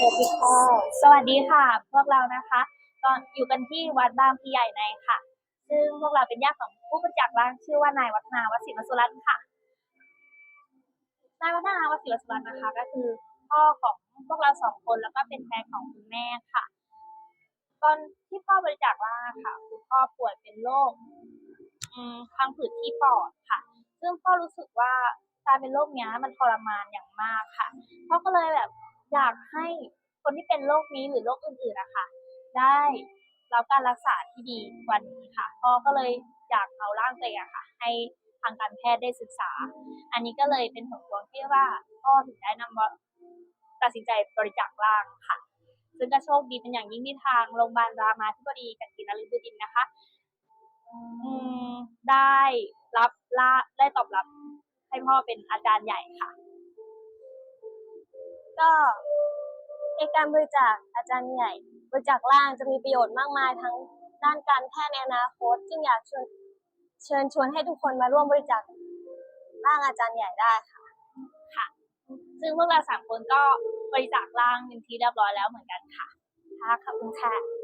สวัสดีค่ะสวัสดีค่ะ พวกเรานะคะตอนอยู่กันที่วัดบางพีใหญ่ในค่ะ ซึ่งพวกเราเป็นญาติของผู้บริจาคร่างชื่อว่านายวัฒนาวสิวสุรัตน์ค่ะ นายวัฒนาวสิวสุรัตน์นะคะ ก็คือพ่อของพวกเราสองคนแล้วก็เป็นแฟนของคุณแม่ค่ะ ตอนที่พ่อบริจาคร่างค่ะคือพ่อป่วยเป็นโรคอืมพังผืดที่ปอดค่ะ ซึ่งพ่อรู้สึกว่าการเป็นโรคนี้มันทรมานอย่างมากค่ะพ่อก็เลยแบบ อยากให้คนที่เป็นโรคนี้หรือโรคอื่นๆอะคะได้รับการรักษาที่ดีว่านี้ค่ะพ่อก็เลยอยากเอาร่างตัวเองอะค่ะ ให้ทางการแพทย์ได้ศึกษา อันนี้ก็เลยเป็นผลพวงที่ว่าพ่อถึงได้นำว่าตัดสินใจบริจาคร่างค่ะ ซึ่งก็โชคดีเป็นอย่างยิ่งที่ทางโรงพยาบาลรามาธิบดีกันกินฤบดินทร์นะคะได้รับละได้ตอบรับให้พ่อเป็นอาจารย์ใหญ่ค่ะ ก็ในการบริจาคอาจารย์ใหญ่บริจาคร่างจะมีประโยชน์มากมายทั้งด้านการแพทย์ในอนาคตจึงอยากชวนเชิญชวนให้ทุกคนมาร่วมบริจาคร่างอาจารย์ใหญ่ได้ค่ะซึ่งพวกเราสามคนก็บริจาคร่างเป็นที่เรียบร้อยแล้วเหมือนกันค่ะค่ะขอบคุณค่ะ